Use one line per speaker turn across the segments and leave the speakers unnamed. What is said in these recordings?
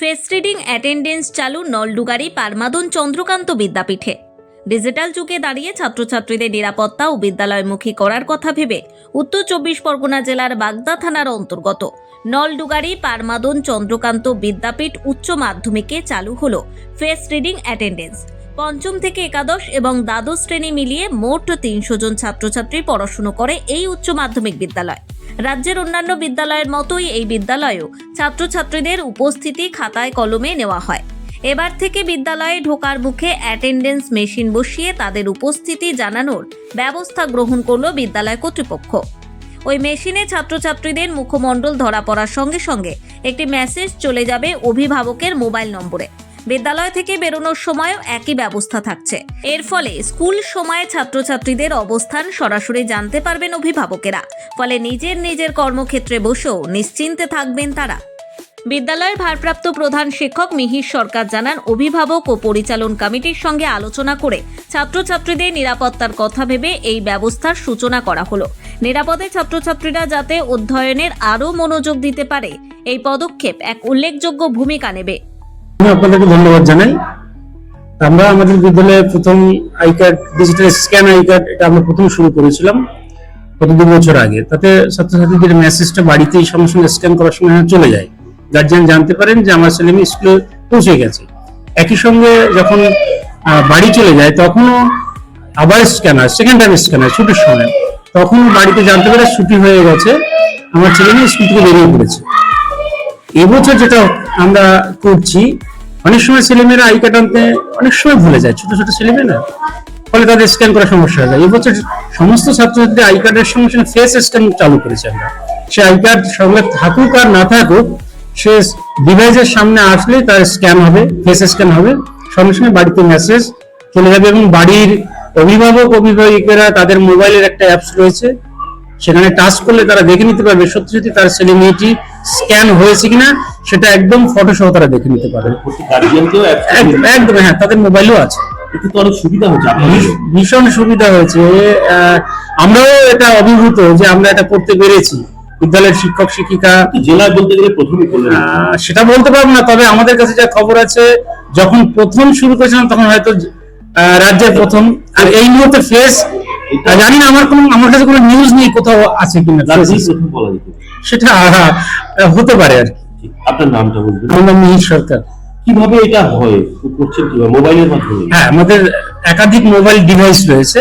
Face reading attendance চালু নলডুগারি পারমাদন Chandrakant বিদ্যাপীঠে। Digital যুগে দাঁড়িয়ে ছাত্রছাত্রীদের নিরাপত্তা ও বিদ্যালয়মুখী করার কথা ভেবে উত্তর চব্বিশ পরগনা জেলার বাগদা থানার অন্তর্গত নলডুগারি পারমাদন চন্দ্রকান্ত বিদ্যাপীঠ উচ্চ মাধ্যমিকে চালু হল ফেস রিডিং অ্যাটেন্ডেন্স। পঞ্চম থেকে একাদশ এবং দ্বাদশ শ্রেণি মিলিয়ে মোট তিনশো জন ছাত্রছাত্রী পড়াশুনো করে এই উচ্চ মাধ্যমিক বিদ্যালয়। রাজ্যের অন্যান্য বিদ্যালয়ের মতোই এই বিদ্যালয়েও ছাত্রছাত্রীদের উপস্থিতি খাতায় কলমে নেওয়া হয়। এবার থেকে বিদ্যালয়ে ঢোকার মুখে অ্যাটেন্ডেন্স মেশিন বসিয়ে তাদের উপস্থিতি জানানোর ব্যবস্থা গ্রহণ করল বিদ্যালয় কর্তৃপক্ষ। ওই মেশিনে ছাত্রছাত্রীদের মুখমণ্ডল ধরা পড়ার সঙ্গে সঙ্গে একটি মেসেজ চলে যাবে অভিভাবকের মোবাইল নম্বরে। বিদ্যালয় থেকে বেরোনোর সময়ও একই ব্যবস্থা থাকছে। এর ফলে স্কুল সময়ে ছাত্রছাত্রীদের অবস্থান সরাসরি জানতে পারবেন অভিভাবকেরা। ফলে নিজের নিজের কর্মক্ষেত্রে বসেও নিশ্চিন্তে থাকবেন তারা। বিদ্যালয়ের ভারপ্রাপ্ত প্রধান শিক্ষক মিহির সরকার জানান, অভিভাবক ও পরিচালন কমিটির সঙ্গে আলোচনা করে ছাত্রছাত্রীদের নিরাপত্তার কথা ভেবে এই ব্যবস্থার সূচনা করা হলো। নিরাপদে ছাত্রছাত্রীরা যাতে অধ্যয়নের আরও মনোযোগ দিতে পারে, এই পদক্ষেপ এক উল্লেখযোগ্য ভূমিকা নেবে।
আমি আপনাদেরকে ধন্যবাদ জানাই। আমরা আমাদের বিদ্যালয়ে প্রথম I card digital scan I card, এটা আমরা প্রথম শুরু করেছিলাম গত দু বছর আগে। তাতে ছাত্রছাত্রীদের মেসেজটা বাড়িতেই সঙ্গে সঙ্গে স্ক্যান করার সময় চলে যায়। গার্জিয়ান জানতে পারেন যে আমার ছেলে মেয়ে স্কুলে পৌঁছে গেছে। একই সঙ্গে যখন বাড়ি চলে যায়, তখনও আবার স্ক্যানার সেকেন্ড টাইম স্ক্যানার ছুটির সময়। তখন বাড়িতে জানতে পারে ছুটি হয়ে গেছে, আমার ছেলে মেয়ে স্কুল থেকে বেরিয়ে পড়েছে। এবছর যেটা আমরা করছি, অনেক সময় ছেলেমেয়েরা আই কার্ড আনতে অনেক সময় ভুলে যায়, ছোট ছোট ছেলেমেয়ে না ফলে তাদের স্ক্যান করার সমস্যা হয়ে যায়। এবছর সমস্ত ছাত্রছাত্রী আই কার্ডের সঙ্গে সঙ্গে ফেস স্ক্যান চালু করেছি আমরা। সে আই কার্ড সঙ্গে থাকুক আর না থাকুক, সে ডিভাইসের সামনে আসলেই তার স্ক্যান হবে ফেস স্ক্যান হবে। সঙ্গে সঙ্গে বাড়িতে মেসেজ চলে যাবে এবং বাড়ির অভিভাবক, অভিভাবিকেরা তাদের মোবাইলের একটা অ্যাপস রয়েছে। সেখানে টাচ করলে তারা দেখে নিতে পারবে সত্যি সত্যি তার ছেলে মেয়েটি স্ক্যান হয়েছে কিনা সেটা একদম ফটো সহ তারা দেখে নিতে পারবে।
গার্জিয়ানকেও
একদম একদম হ্যাঁ তাদের মোবাইলও আছে।
এতে তো অনেক সুবিধা হচ্ছে
ভীষণ সুবিধা হয়েছে। আমরাও এটা অভিভূত যে আমরা এটা করতে পেরেছি। বিদ্যালয়ের শিক্ষক শিক্ষিকা।
জেলায় বলতে গেলে প্রথমে করলেন
সেটা বলতে পারব না তবে আমাদের কাছে যা খবর আছে যখন প্রথম শুরু করেছিলাম তখন হয়তো রাজ্যের প্রথম। আর এই মুহূর্তে ফেস জানি না আমার কোনো আমার কাছে কোনো নিউজ নেই কোথাও আছে কিনা
রাজ্যেই প্রথম বলা যেতে
সেটা হতে পারে আর
আপনার নামটা বলবেন?
আমার নাম মিহির সরকার।
কীভাবে এটা হয়? করছেন কীভাবে? মোবাইলের মাধ্যমে?
হ্যাঁ আমাদের একাধিক মোবাইল ডিভাইস রয়েছে।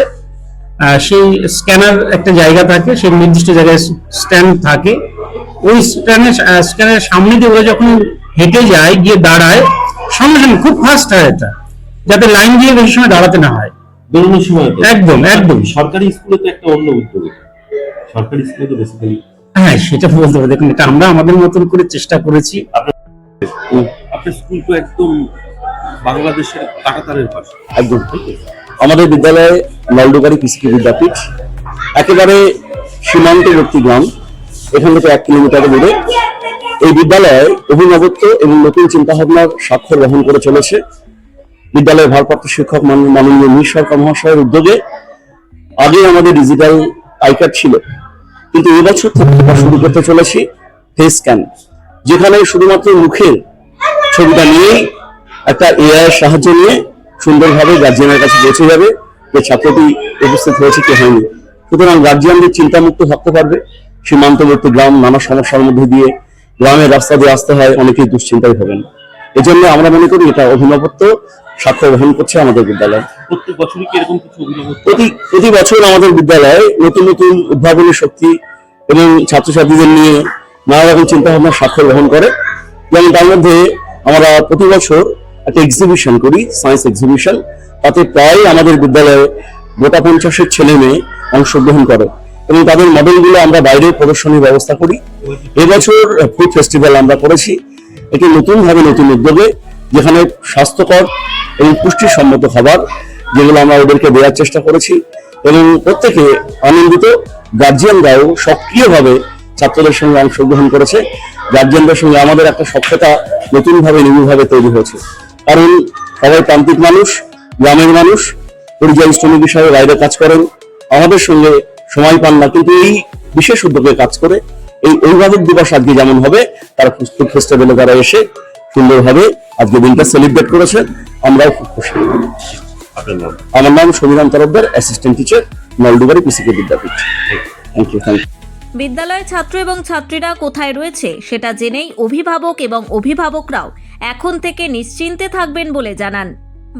সেই স্ক্যানার একটা জায়গা থাকে সেই নির্দিষ্ট জায়গায় স্ট্যান্ড থাকে। ওই স্ক্যানের স্ক্যানের সামনে দিয়ে ওরা যখন হেঁটে যায় গিয়ে দাঁড়ায় সঙ্গে সঙ্গে খুব ফাস্ট হয় এটা যাতে লাইন দিয়ে বেশি সময় দাঁড়াতে না হয়।
বেরোনোর সময়
একদম, একদম।
সরকারি স্কুলে তো একটা অন্য উদ্যোগ সরকারি স্কুলে তো বেসিক্যালি
হ্যাঁ সেটা বলতে হবে। দেখুন এটা আমরা আমাদের মতন করে চেষ্টা করেছি।
আপনার স্কুল তো একদম বাংলাদেশের কাটাতারের পাশে।
একদম। আমাদের বিদ্যালয়ে নলডুবাড়ি পিসিকে বিদ্যাপীঠ একেবারে সীমান্তবর্তী গ্রাম এখান থেকে এক কিলোমিটার দূরে। এই বিদ্যালয়ে অভিনবত্ব এবং নতুন চিন্তাভাবনার স্বাক্ষর বহন করে চলেছে। বিদ্যালয়ের ভারপ্রাপ্ত শিক্ষক মাননীয় মির সরকার মহাশয়ের উদ্যোগে আগে আমাদের ডিজিটাল আই কার্ড ছিল। কিন্তু এবছর থেকে শুরু করতে চলেছি ফেস স্ক্যান যেখানে শুধুমাত্র মুখের ছবিটা নিয়েই একটা এআই সাহায্য নিয়ে সুন্দরভাবে গার্জিয়ানের কাছে পৌঁছে যাবে। যে ছাত্রটি উপস্থিত হয়েছে কি হয়নি। সুতরাং গার্জিয়ানদের চিন্তামুক্ত থাকতে পারবে। সীমান্তবর্তী গ্রাম নানা সমস্যার মধ্যে দিয়ে গ্রামের রাস্তা দিয়ে আসতে হয়, অনেকেই দুশ্চিন্তায় হবেন এজন্য আমরা মনে করি এটা অভিনবত্ব। স্বাক্ষর গ্রহণ করছে আমাদের বিদ্যালয়।
প্রত্যেক বছরই কি এরকম কিছু
প্রতি প্রতি বছর আমাদের বিদ্যালয়ে নতুন নতুন উদ্ভাবনী শক্তি এবং ছাত্রছাত্রীদের নিয়ে নানা রকম চিন্তা ভাবনা স্বাক্ষর গ্রহণ করে। যেমন তার মধ্যে আমরা প্রতি বছর একটা এক্সিবিশন করি সায়েন্স এক্সিবিশন তাতে প্রায় আমাদের বিদ্যালয়ে গোটা পঞ্চাশের ছেলে মেয়ে অংশগ্রহণ করে এবং তাদের মডেলগুলো আমরা বাইরে প্রদর্শনীর ব্যবস্থা করি। এবছর ফুড ফেস্টিভ্যাল আমরা করেছি। এটি নতুনভাবে নতুন উদ্যোগে যেখানে স্বাস্থ্যকর এবং পুষ্টিসম্মত খাবার, যেগুলো আমরা ওদেরকে দেওয়ার চেষ্টা করেছি। এবং প্রত্যেকে আনন্দিত গার্জিয়ানরাও সক্রিয়ভাবে ছাত্রদের সঙ্গে অংশগ্রহণ করেছে। গার্জিয়ানদের সঙ্গে আমাদের একটা সক্ষতা নতুনভাবে, নিবিড়ভাবে তৈরি হয়েছে। কারণ সবাই প্রান্তিক মানুষ, গ্রামের মানুষ, পরিযায়ী শ্রমিক হিসাবে বাইরে কাজ করেন, আমাদের সঙ্গে সময় পান না, কিন্তু এই বিশেষ উদ্যোগে কাজ করে, এই অভিভাবক দিবস আজকে যেমন হবে, তারা ফুড ফেস্টিভ্যালে তারা এসে সুন্দরভাবে আজকে দিনটা সেলিব্রেট করেছে আমরাও খুব খুশি। আমার নাম সমীরণ তরফদার অ্যাসিস্ট্যান্ট টিচার নলডুবারি পিসিকে Vidyapith. Thank you thank you
বিদ্যালয়ের ছাত্র এবং ছাত্রীরা কোথায় রয়েছে সেটা জেনেই অভিভাবক এবং অভিভাবকরাও এখন থেকে নিশ্চিন্তে থাকবেন বলে জানান।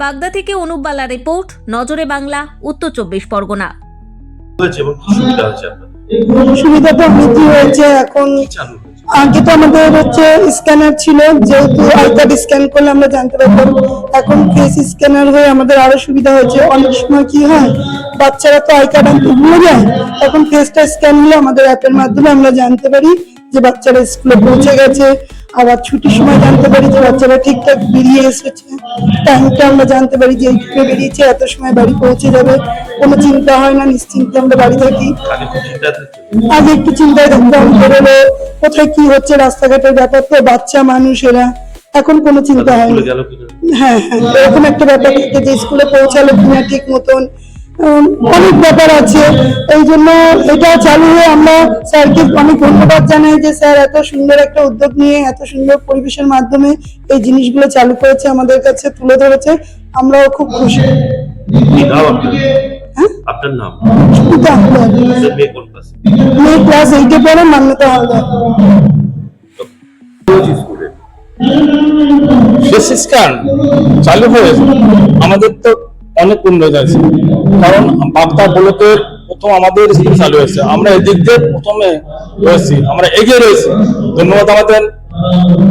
বাগদা থেকে অনুপ বালা রিপোর্ট নজরে বাংলা উত্তর চব্বিশ পরগনা।
সুবিধা হয়েছে
তো অনেকই হয়েছে এখন আগে তো আমাদের হচ্ছে স্ক্যানার ছিল যেহেতু আই কার্ড স্ক্যান করলে আমরা জানতে পারতাম। এখন ফেস স্ক্যানার হয়ে আমাদের আরও সুবিধা হয়েছে। অনেক সময় কি হয় বাচ্চারা তো আই কার্ড আনতে ভুলে যায়। এখন ফেসটা স্ক্যান হলে আমাদের অ্যাপের মাধ্যমে আমরা জানতে পারি যে বাচ্চারা স্কুলে পৌঁছে গেছে। আবার ছুটির সময় জানতে পারি যে বাচ্চারা ঠিকঠাক বেরিয়ে এসেছে। টাইমটা আমরা জানতে পারি যে এইটুকু বেরিয়েছে এত সময় বাড়ি পৌঁছে যাবে। কোনো চিন্তা হয় না নিশ্চিন্তে আমরা বাড়ি থাকি।
আগে
একটু চিন্তায় থাকতাম বেরোলে কোথায় কি হচ্ছে রাস্তাঘাটের ব্যাপার তো বাচ্চা মানুষেরা। এখন কোনো চিন্তা হয়
স্কুলে
না
গেল কিনা?
হ্যাঁ হ্যাঁ এরকম একটা ব্যাপার থাকে যে স্কুলে পৌঁছালো কিনা ঠিক মতন। অনেক ব্যাপার আছে। এই জন্য এটা চালু হয়ে আমরা স্যারকে অনেক ধন্যবাদ জানাই যে স্যার এত সুন্দর একটা উদ্যোগ নিয়ে এত সুন্দর পরিবেশের মাধ্যমে এই জিনিসগুলো চালু করেছে আমাদের কাছে তুলে ধরেছে। আমরাও খুব খুশি।
আপনার
হ্যাঁ
নাম আপনার মেয়ে কোন ক্লাসে
মেয়ে ক্লাস এইটে পড়ে মান্যতা হলো।
স্কুলে
চালু হয়েছে আমাদের তো অনেক উন্নত আছে। কারণ বাগদা বলতে প্রথম আমাদের স্কুল চালু হয়েছে। আমরা এদিক দিয়ে প্রথমে রয়েছি। আমরা এগিয়ে রয়েছি। ধন্যবাদ আমাদের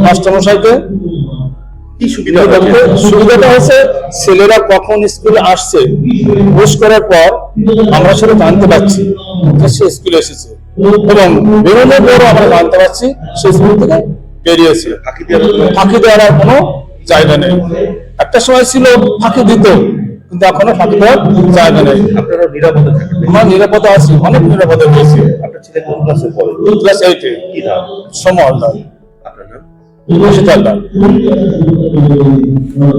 মাস্টারমশাইকে।
কি সুবিধা হয়েছে
সুবিধাটা হচ্ছে ছেলেরা কখন স্কুলে আসছে পোস্ট করার পর আমরা সেটা জানতে পারছি যে সে স্কুলে এসেছে। এবং বেরোনোর পরও আমরা জানতে পারছি সে স্কুল থেকে বেরিয়েছে।
ফাঁকি দেওয়ার
আর কোনো জায়গা নেই। একটা সময় ছিল ফাঁকি দিত কিন্তু এখনও ফাঁকি দেওয়ার জায়গা নেই।
আপনারা নিরাপদে
আমরা নিরাপদে আছি অনেক নিরাপদে রয়েছি।
আপনার ছেলে কোন ক্লাসে পড়ে?
ক্লাস এইটে
কি নাম?
সময়
আপনার নাম
হাসপাতাল